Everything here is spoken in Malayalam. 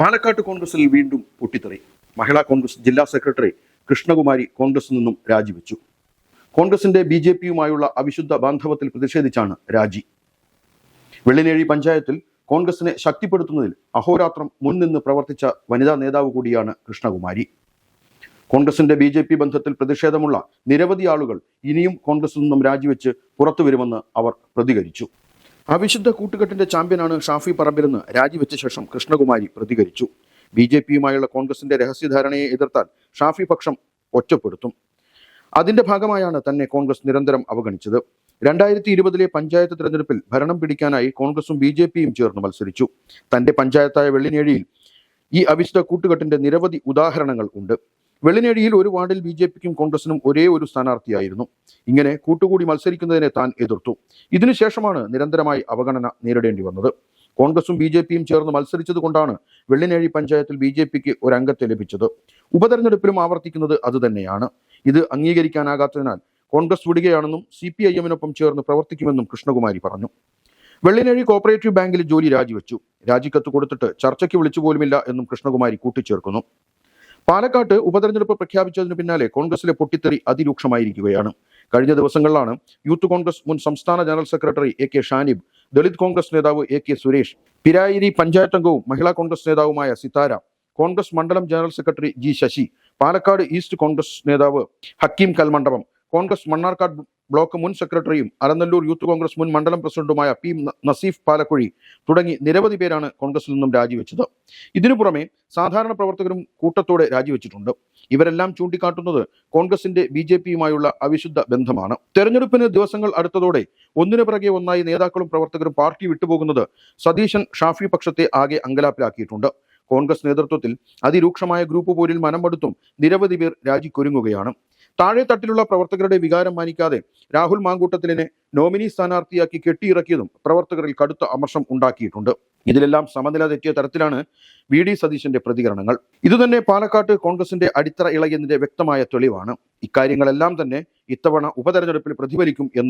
പാലക്കാട്ട് കോൺഗ്രസിൽ വീണ്ടും പൊട്ടിത്തെറി. മഹിളാ കോൺഗ്രസ് ജില്ലാ സെക്രട്ടറി കൃഷ്ണകുമാരി കോൺഗ്രസിൽ നിന്നും രാജിവെച്ചു. കോൺഗ്രസിന്റെ ബി ജെ പിയുമായുള്ള അവിശുദ്ധ ബാന്ധവത്തിൽ പ്രതിഷേധിച്ചാണ് രാജി. വെള്ളിനേഴി പഞ്ചായത്തിൽ കോൺഗ്രസിനെ ശക്തിപ്പെടുത്തുന്നതിൽ അഹോരാത്രം മുൻനിന്ന് പ്രവർത്തിച്ച വനിതാ നേതാവ് കൂടിയാണ് കൃഷ്ണകുമാരി. കോൺഗ്രസിന്റെ ബി ജെ പി ബന്ധത്തിൽ പ്രതിഷേധമുള്ള നിരവധി ആളുകൾ ഇനിയും കോൺഗ്രസിൽ നിന്നും രാജിവെച്ച് പുറത്തു വരുമെന്ന് അവർ പ്രതികരിച്ചു. അവിശുദ്ധ കൂട്ടുകെട്ടിന്റെ ചാമ്പ്യനാണ് ഷാഫി പറമ്പിലെന്ന് രാജിവെച്ച ശേഷം കൃഷ്ണകുമാരി പ്രതികരിച്ചു. ബി ജെ പിയുമായുള്ള കോൺഗ്രസിന്റെ രഹസ്യധാരണയെ എതിർത്താൽ ഷാഫി പക്ഷം ഒറ്റപ്പെടുത്തും. അതിന്റെ ഭാഗമായാണ് തന്നെ കോൺഗ്രസ് നിരന്തരം അവഗണിച്ചത്. രണ്ടായിരത്തി ഇരുപതിലെ പഞ്ചായത്ത് തെരഞ്ഞെടുപ്പിൽ ഭരണം പിടിക്കാനായി കോൺഗ്രസും ബി ജെ പിയും ചേർന്ന് മത്സരിച്ചു. തന്റെ പഞ്ചായത്തായ വെള്ളിനേഴിയിൽ ഈ അവിശുദ്ധ കൂട്ടുകെട്ടിന്റെ നിരവധി ഉദാഹരണങ്ങൾ ഉണ്ട്. വെള്ളിനേഴിയിൽ ഒരു വാർഡിൽ ബി ജെ പിക്കും കോൺഗ്രസിനും ഒരേ ഒരു സ്ഥാനാർത്ഥിയായിരുന്നു. ഇങ്ങനെ കൂട്ടുകൂടി മത്സരിക്കുന്നതിനെ താൻ എതിർത്തു. ഇതിനുശേഷമാണ് നിരന്തരമായി അവഗണന നേരിടേണ്ടി വന്നത്. കോൺഗ്രസും ബി ജെ പിയും ചേർന്ന് മത്സരിച്ചത് കൊണ്ടാണ് വെള്ളിനേഴി പഞ്ചായത്തിൽ ബി ജെ പിക്ക് ഒരംഗത്തെ ലഭിച്ചത്. ഉപതെരഞ്ഞെടുപ്പിലും ആവർത്തിക്കുന്നത് അതുതന്നെയാണ് ഇത് അംഗീകരിക്കാനാകാത്തതിനാൽ കോൺഗ്രസ് വിടുകയാണെന്നും സി പി ഐ എമ്മിനൊപ്പം ചേർന്ന് പ്രവർത്തിക്കുമെന്നും കൃഷ്ണകുമാരി പറഞ്ഞു. വെള്ളിനേഴി കോപ്പറേറ്റീവ് ബാങ്കിൽ ജോലി രാജിവെച്ചു. രാജിക്കത്ത് കൊടുത്തിട്ട് ചർച്ചയ്ക്ക് വിളിച്ചു പോലുമില്ല എന്നും കൃഷ്ണകുമാരി കൂട്ടിച്ചേർക്കുന്നു. പാലക്കാട്ട് ഉപതെരഞ്ഞെടുപ്പ് പ്രഖ്യാപിച്ചതിന് പിന്നാലെ കോൺഗ്രസിലെ പൊട്ടിത്തെറി അതിരൂക്ഷമായിരിക്കുകയാണ്. കഴിഞ്ഞ ദിവസങ്ങളിലാണ് യൂത്ത് കോൺഗ്രസ് മുൻ സംസ്ഥാന general secretary A K Shanib Dalit Congress നേതാവ് എ കെ സുരേഷ് പിരായിരി പഞ്ചായത്ത് അംഗവും മഹിളാ കോൺഗ്രസ് നേതാവുമായ സിതാര കോൺഗ്രസ് മണ്ഡലം general secretary G Sasi Palakkad east Congress നേതാവ് ഹക്കീം കൽമണ്ഡപം കോൺഗ്രസ് മണ്ണാർക്കാട് ബ്ലോക്ക് മുൻ സെക്രട്ടറിയും അലനല്ലൂർ യൂത്ത് കോൺഗ്രസ് മുൻ മണ്ഡലം പ്രസിഡന്റുമായ പി നസീഫ് പാലക്കുഴി തുടങ്ങി നിരവധി പേരാണ് കോൺഗ്രസിൽ നിന്നും രാജിവെച്ചത്. ഇതിനു പുറമെ സാധാരണ പ്രവർത്തകരും കൂട്ടത്തോടെ രാജിവെച്ചിട്ടുണ്ട്. ഇവരെല്ലാം ചൂണ്ടിക്കാട്ടുന്നത് കോൺഗ്രസിന്റെ ബി ജെ പിയുമായുള്ള അവിശുദ്ധ ബന്ധമാണ്. തെരഞ്ഞെടുപ്പിന് ദിവസങ്ങൾ അടുത്തതോടെ ഒന്നിനു പിറകെ ഒന്നായി നേതാക്കളും പ്രവർത്തകരും പാർട്ടി വിട്ടുപോകുന്നത് സതീശൻ ഷാഫി പക്ഷത്തെ ആകെ അങ്കലാപ്പിലാക്കിയിട്ടുണ്ട്. കോൺഗ്രസ് നേതൃത്വത്തിൽ അതിരൂക്ഷമായ ഗ്രൂപ്പ് പോരിൽ മനമെടുത്തും നിരവധി പേർ രാജിക്കൊരുങ്ങുകയാണ്. താഴെ തട്ടിലുള്ള പ്രവർത്തകരുടെ വികാരം മാനിക്കാതെ രാഹുൽ മാങ്കൂട്ടത്തിലിനെ നോമിനി സ്ഥാനാർത്ഥിയാക്കി കെട്ടിയിറക്കിയതും പ്രവർത്തകരിൽ കടുത്ത അമർഷം ഉണ്ടാക്കിയിട്ടുണ്ട്. ഇതിലെല്ലാം സമനില തെറ്റിയ തരത്തിലാണ് വി ഡി സതീശന്റെ പ്രതികരണങ്ങൾ. ഇതുതന്നെ പാലക്കാട്ട് കോൺഗ്രസിന്റെ അടിത്തറ ഇളകിയതിന്റെ വ്യക്തമായ തെളിവാണ്. ഇക്കാര്യങ്ങളെല്ലാം തന്നെ ഇത്തവണ ഉപതെരഞ്ഞെടുപ്പിൽ പ്രതിഫലിക്കും എന്ന്